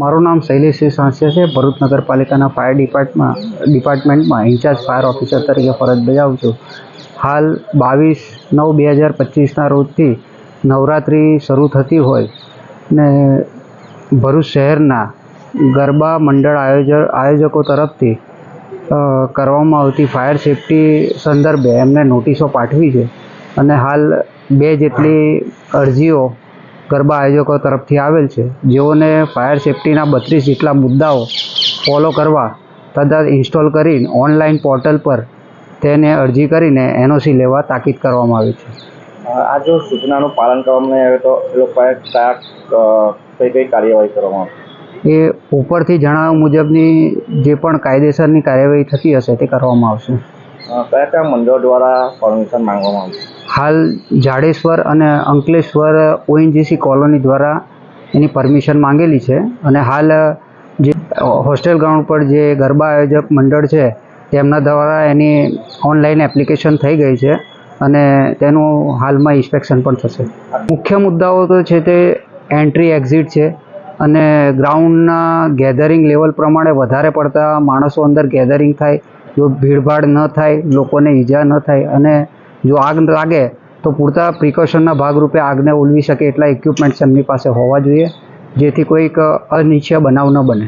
મારું નામ શૈલેષસિંહ સાંસિયા છે. ભરૂચ નગરપાલિકાના ફાયર ડિપાર્ટમાં, ડિપાર્ટમેન્ટમાં ઇન્ચાર્જ ફાયર ઓફિસર તરીકે ફરજ બજાવું છું. હાલ બાવીસ નવ બે હજાર પચીસના રોજથી નવરાત્રિ શરૂ થતી હોય ને ભરૂચ શહેરના ગરબા મંડળ આયોજ આયોજકો તરફથી કરવામાં આવતી ફાયર સેફટી સંદર્ભે એમને નોટિસો પાઠવી છે. અને હાલ બે જેટલી અરજીઓ ગરબા આયોજકો તરફથી આવેલ છે. જેઓને ફાયર સેફટીના બત્રીસ જેટલા મુદ્દાઓ ફોલો કરવા તથા ઇન્સ્ટોલ કરીને ઓનલાઈન પોર્ટલ પર તેને અરજી કરીને એનઓસી લેવા તાકીદ કરવામાં આવી છે. આ જો સૂચનાનું પાલન કરવામાં આવે તો એ લોકોએ કયા કઈ કઈ કાર્યવાહી કરવામાં આવશે? એ ઉપરથી જણાવ્યા મુજબની જે પણ કાયદેસરની કાર્યવાહી થતી હશે તે કરવામાં આવશે. કયા કયા મંડળો દ્વારા પરમિશન માંગવામાં આવ્યું હાલ જાડેશ્વર અને અંકલેશ્વર ઓએનજીસી કોલોની દ્વારા એની પરમિશન માંગેલી છે અને હાલ જે હોસ્ટેલ ગ્રાઉન્ડ પર જે ગરબા આયોજક મંડળ છે, તેમના દ્વારા એની ઓનલાઈન એપ્લિકેશન થઈ ગઈ છે અને તેનું હાલમાં ઇન્સ્પેક્શન પણ થશે. મુખ્ય મુદ્દાઓ તો છે તે એન્ટ્રી, એક્ઝિટ છે અને ગ્રાઉન્ડના ગેધરિંગ લેવલ પ્રમાણે વધારે પડતા માણસો અંદર ગેધરિંગ થાય જો ભીડભાડ ન થાય, લોકોને ઈજા ન થાય અને જો આગ લાગે, તો પૂરતા પ્રિકોશનના ભાગરૂપે આગને ઓલવી શકે એટલા ઇક્વિપમેન્ટ્સ એમની પાસે હોવા જોઈએ, જેથી કોઈક અનિચ્છય બનાવ ન બને.